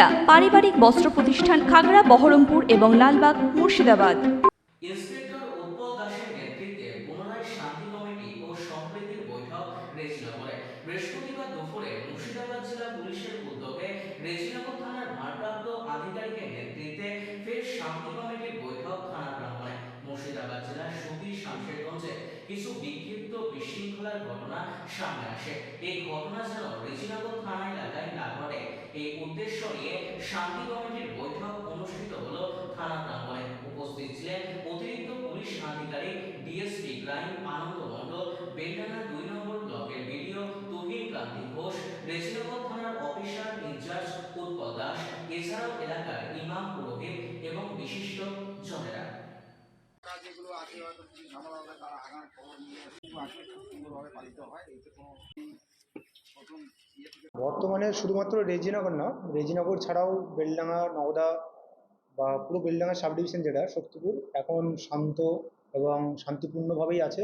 বিক্রেতা পারিবারিক বস্ত্র প্রতিষ্ঠান খাগড়া, বহরমপুর এবং লালবাগ, মুর্শিদাবাদ। কিছু বিক্ষিপ্ত বিশৃঙ্খলার ঘটনা সামনে আসে। এই ঘটনা রেজিনগর থানা এলাকায় না ঘটে এই উদ্দেশ্য নিয়ে শান্তি কমিটির বৈঠক অনুষ্ঠিত হলো। থানা প্রাঙ্গণে উপস্থিত ছিলেন অতিরিক্ত পুলিশ আধিকারিক ডিএসপি ক্রাইম আনন্দ মণ্ডল, বেলডাঙ্গা দুই নম্বর ব্লকের বিডিও তুহিন কান্তি ঘোষ, রেজিনগর থানার অফিসার ইনচার্জ উৎপল দাস, এছাড়াও এলাকার ইমাম পুরোহিত এবং বিশিষ্ট জনেরা। যেগুলো আছে হয়তো ঝামেলা হবে তারা আগাম খবর নিয়ে আসলে খুব সুন্দরভাবে পালিত হয়, এতে কোনো বর্তমানে শুধুমাত্র রেজিনগর না, রেজিনগর ছাড়াও বেলডাঙ্গা, নওদা বা পুরো বেলডাঙ্গা সাব ডিভিশন যেটা, শক্তিপুর, এখন শান্ত এবং শান্তিপূর্ণভাবেই আছে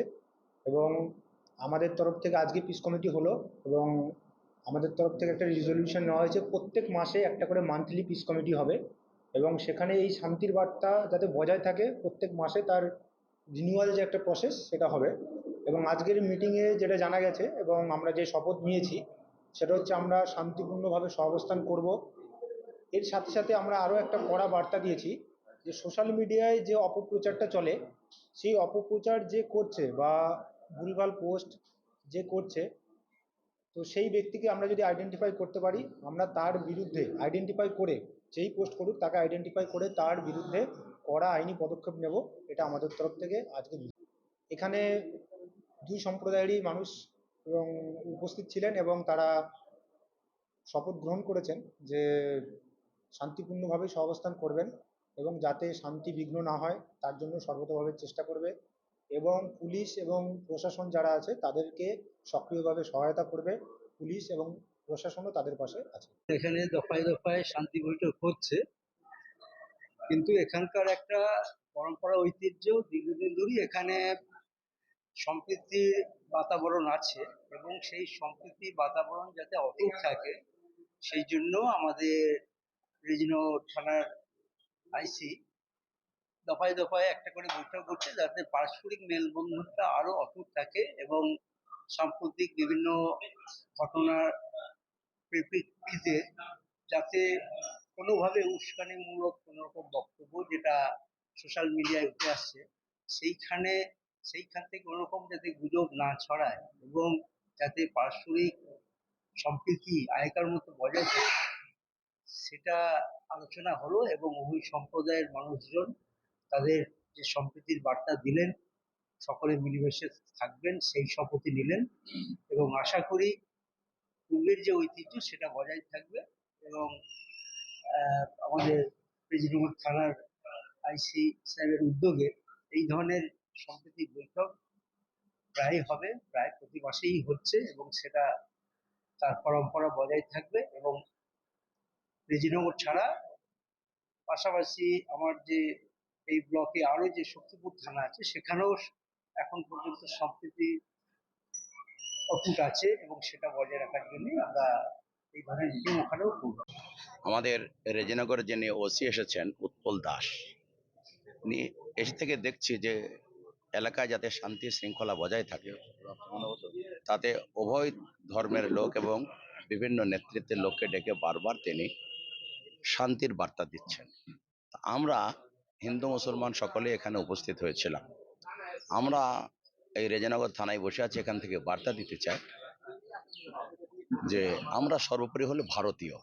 এবং আমাদের তরফ থেকে আজকে পিস কমিটি হলো এবং আমাদের তরফ থেকে একটা রিজলিউশন নেওয়া হয়েছে, প্রত্যেক মাসে একটা করে মান্থলি পিস কমিটি হবে এবং সেখানে এই শান্তির বার্তা যাতে বজায় থাকে, প্রত্যেক মাসে তার রিনিউয়াল যে একটা প্রসেস সেটা হবে। এবং আজকের মিটিংয়ে যেটা জানা গেছে এবং আমরা যে শপথ নিয়েছি, সেটা হচ্ছে আমরা শান্তিপূর্ণভাবে সহাবস্থান করব। এর সাথে সাথে আমরা আরও একটা কড়া বার্তা দিয়েছি যে সোশ্যাল মিডিয়ায় যে অপপ্রচারটা চলে, সেই অপপ্রচার যে করছে বা ভুলভাল পোস্ট যে করছে, তো সেই ব্যক্তিকে আমরা যদি আইডেন্টিফাই করতে পারি, আমরা তার বিরুদ্ধে আইডেন্টিফাই করে যেই পোস্ট করুক, তাকে আইডেন্টিফাই করে তার বিরুদ্ধে কড়া আইনি পদক্ষেপ নেব, এটা আমাদের তরফ থেকে আজকে এখানে দুই সম্প্রদায়েরই মানুষ এবং উপস্থিত ছিলেন এবং তারা শপথ গ্রহণ করেছেন যে শান্তিপূর্ণভাবে সহাবস্থান করবেন এবং যাতে শান্তি বিঘ্ন না হয়, তার জন্য সর্বতভাবে চেষ্টা করবে এবং পুলিশ এবং প্রশাসন যারা আছে, তাদেরকে সক্রিয়ভাবে সহায়তা করবে। পুলিশ এবং প্রশাসনও তাদের পাশে আছে। এখানে দফায় দফায় শান্তি বৈঠক হচ্ছে, কিন্তু এখানকার একটা পরম্পরা ঐতিহ্য দীর্ঘদিন ধরেই এখানে সম্প্রীতির বাতাবরণ আছে এবং সেই সম্প্রীতির বাতাবরণ যাতে অটুট থাকে, সেই জন্য আমাদের রিজনো থানার আইসি দফায় দফায় একটা করে বৈঠক করছে যাতে পারস্পরিক মেলবন্ধনটা আরও অটুট থাকে এবং সাম্প্রতিক বিভিন্ন ঘটনার পরিপ্রেক্ষিতে যাতে কোনোভাবে উস্কানিমূলক কোনো রকম বক্তব্য যেটা সোশ্যাল মিডিয়ায় উঠে আসছে, সেইখানে সেইখান থেকে কোনো রকম যাতে গুজব না ছড়ায় এবং যাতে পারস্পরিক সম্প্রীতি আগেকার মতো বজায় থাকে, সেটা আলোচনা হলো এবং ওই সম্প্রদায়ের মানুষজন তাদের যে সম্প্রীতির বার্তা দিলেন, সকলে মিলেমিশে থাকবেন, সেই শপথই নিলেন এবং আশা করি পূর্বের যে ঐতিহ্য সেটা বজায় থাকবে এবং আমাদের প্রেসিডেন্ট থানার আইসি সাহেবের উদ্যোগে এই ধরনের সম্প্রীতি বৈঠক প্রায় হবে, প্রায় প্রতি মাসেই হচ্ছে এবং সেটা তার পরম্পরা বজায় থাকবে এবং রেজিনগর ছাড়া পাশাপাশি আমার যে এই ব্লকে আরও যে শক্তিপুর থানা আছে, সেখানেও এখন পর্যন্ত সম্প্রীতি অটুট আছে এবং সেটা বজায় রাখার জন্য আমরা ওখানেও আমাদের রেজিনগরে যিনি ওসি এসেছেন, উৎপল দাস, উনি এসে থেকে দেখছি যে এলাকায় যাতে শান্তি শৃঙ্খলা বজায় থাকে। তাতে উভয় ধর্মের লোক এবং বিভিন্ন নেতৃত্বের লোককে ডেকে বারবার তিনি শান্তির বার্তা দিচ্ছেন। আমরা হিন্দু, মুসলমান সকলে এখানে উপস্থিত হয়েছিলাম। আমরা এই রেজানগর থানায় বসে আছি, এখান থেকে বার্তা দিতে চাই যে আমরা সর্বোপরি হলো ভারতীয়,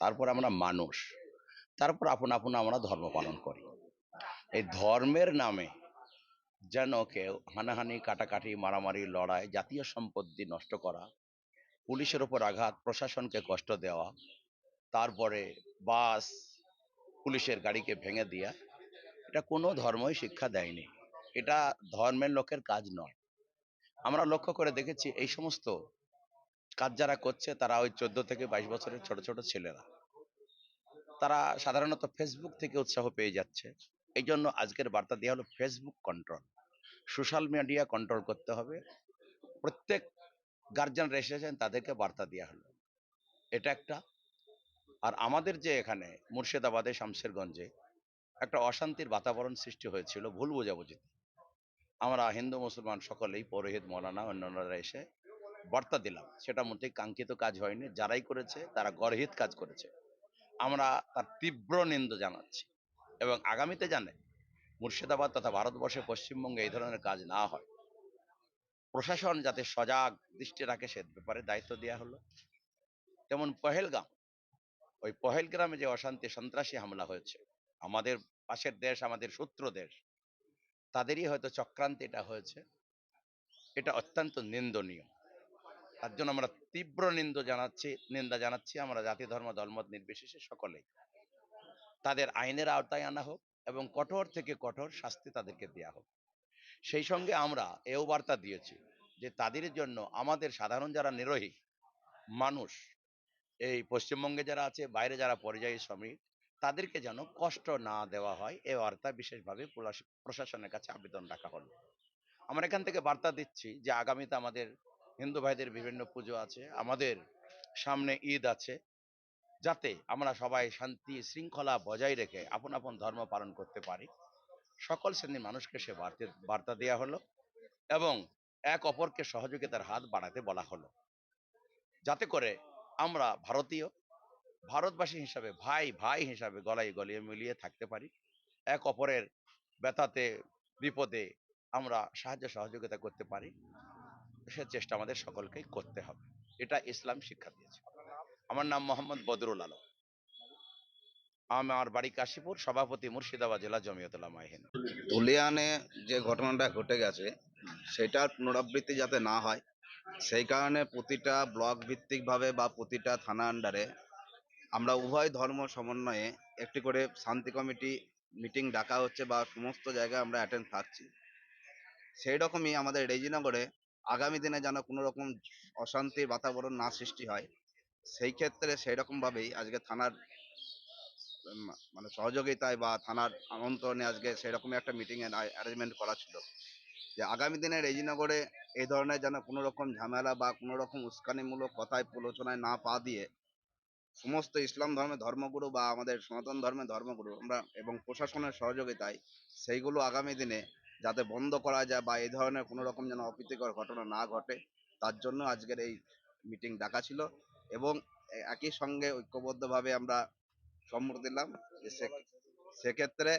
তারপর আমরা মানুষ, তারপর আপন আপন আমরা ধর্ম পালন করি। এই ধর্মের নামে যেন কেউ হানাহানি, কাটাকাটি, মারামারি, লড়াই, জাতীয় সম্পত্তি নষ্ট করা, পুলিশের ওপর আঘাত, প্রশাসনকে কষ্ট দেওয়া, তারপরে বাস, পুলিশের গাড়িকে ভেঙে দেওয়া এটা কোনো ধর্মই শিক্ষা দেয়নি। এটা ধর্মের লোকের কাজ নয়। আমরা লক্ষ্য করে দেখেছি এই সমস্ত কাজ যারা করছে, তারা ওই চোদ্দ থেকে বাইশ বছরের ছোট ছোট ছেলেরা। তারা সাধারণত ফেসবুক থেকে উৎসাহ পেয়ে যাচ্ছে। এই জন্য আজকের বার্তা দেওয়া হলো Facebook control social media control করতে হবে। প্রত্যেক গার্জিয়ানরা এসেছেন তাদেরকে বার্তা দেওয়া হলো। এটা একটা। আর আমাদের যে এখানে মুর্শিদাবাদে, শামশেরগঞ্জে একটা অশান্তির বাতাবরণ সৃষ্টি হয়েছিল ভুল বোঝাবুঝিতে। আমরা হিন্দু, মুসলমান সকলেই পৌরোহিত মৌলানা, অন্যান্যরা এসে বার্তা দিলাম। সেটা মোটেই কাঙ্ক্ষিত কাজ হয়নি। যারাই করেছে, তারা গর্হিত কাজ করেছে। আমরা তার তীব্র নিন্দ জানাচ্ছি। এবং আগামীতে জানে মুর্শিদাবাদ তথা ভারতবর্ষে পশ্চিমবঙ্গে এই ধরনের কাজ না হয়। প্রশাসন যাতে সজাগ দৃষ্টি রাখে সে ব্যাপারে দায়িত্ব দেওয়া হলো। তেমন পহেলগাম, ওই পহেলগ্রামে যে অশান্তি, সন্ত্রাসী হামলা হয়েছে, আমাদের পাশের দেশ, আমাদের শত্রু দেশ, তাদেরই হয়তো চক্রান্তে এটা হয়েছে। এটা অত্যন্ত নিন্দনীয়। তার জন্য আমরা তীব্র নিন্দ জানাচ্ছি, নিন্দা জানাচ্ছি। আমরা জাতি, ধর্ম, দলমত নির্বিশেষে সকলেই। তাদের আইনের আওতায় আনা হোক এবং কঠোর থেকে কঠোর শাস্তি তাদেরকে দেওয়া হোক। সেই সঙ্গে আমরা এও বার্তা দিয়েছি যে তাদের জন্য আমাদের সাধারণ যারা নিরোহী মানুষ, এই পশ্চিমবঙ্গে যারা আছে, বাইরে যারা পরিযায়ী শ্রমিক, তাদেরকে যেন কষ্ট না দেওয়া হয়, এ বার্তা বিশেষভাবে প্রশাসনের কাছে আবেদন রাখা হলো। আমরা এখান থেকে বার্তা দিচ্ছি যে আগামীতে আমাদের হিন্দু ভাইদের বিভিন্ন পুজো আছে, আমাদের সামনে ঈদ আছে যাতে আমরা সবাই শান্তি, শৃঙ্খলা বজায় রেখে আপন আপন ধর্ম পালন করতে পারি। সকল শ্রেণির মানুষকে সে বার্তে দেওয়া হলো এবং এক অপরকে সহযোগিতার হাত বাড়াতে বলা হলো। যাতে করে আমরা ভারতীয়, ভারতবাসী হিসাবে, ভাই ভাই হিসাবে গলায় গলিয়ে মিলিয়ে থাকতে পারি। এক অপরের ব্যথাতে, বিপদে আমরা সাহায্য, সহযোগিতা করতে পারি। সে চেষ্টা আমাদের সকলকেই করতে হবে। এটা ইসলাম শিক্ষা দিয়েছে। আমার নাম মোহাম্মদ বদরুল আলম। আমার বাড়ি কাশীপুর, সভাপতি মুর্শিদাবাদ জেলা জমিয়তুল্লাহ মাহিন ধুলিয়ানে যে ঘটনাটা ঘটে গেছে সেটার পুনরাবৃত্তি যাতে না হয়, সেই কারণে প্রতিটা ব্লক ভিত্তিকভাবে বা প্রতিটা থানা আন্ডারে আমরা উভয় ধর্ম সমন্বয়ে একটি করে শান্তি কমিটি মিটিং ডাকা হচ্ছে বা সমস্ত জায়গায় আমরা অ্যাটেন্ড থাকছি। সেই রকমই আমাদের রেজিনগরে আগামী দিনে যেন কোনো রকম অশান্তির বাতাবরণ না সৃষ্টি হয় সেই ক্ষেত্রে সেই রকমভাবেই আজকে থানার মানে সহযোগিতায় বা থানার আমন্ত্রণে আজকে সেরকমই একটা মিটিং এর অ্যারেঞ্জমেন্ট করা ছিল। যে আগামী দিনে রেজিনগরে এই ধরনের যেন কোনো রকম ঝামেলা বা কোনো রকম উস্কানিমূলক কথায় প্রলোচনায় না পা দিয়ে সমস্ত ইসলাম ধর্মের ধর্মগুরু বা আমাদের সনাতন ধর্মের ধর্মগুরু আমরা এবং প্রশাসনের সহযোগিতায় সেইগুলো আগামী দিনে যাতে বন্ধ করা যায় বা এই ধরনের কোনো রকম যেন অপ্রীতিকর ঘটনা না ঘটে, তার জন্য আজকের এই মিটিং ডাকা ছিল। এবং একই সঙ্গে ঐক্যবদ্ধভাবে আমরা সম্মত দিলাম সেক্ষেত্রে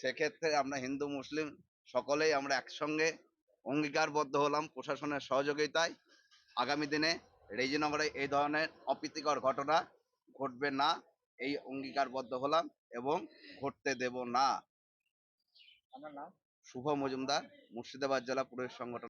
সেক্ষেত্রে আমরা হিন্দু মুসলিম সকলেই আমরা একসঙ্গে অঙ্গীকারবদ্ধ হলাম প্রশাসনের সহযোগিতায়। আগামী দিনে রেজিনগরে এই ধরনের অপ্রীতিকর ঘটনা ঘটবে না। এই অঙ্গীকারবদ্ধ হলাম এবং ঘটতে দেব না। শুভ মজুমদার মুর্শিদাবাদ জেলা পুলিশ সংগঠন।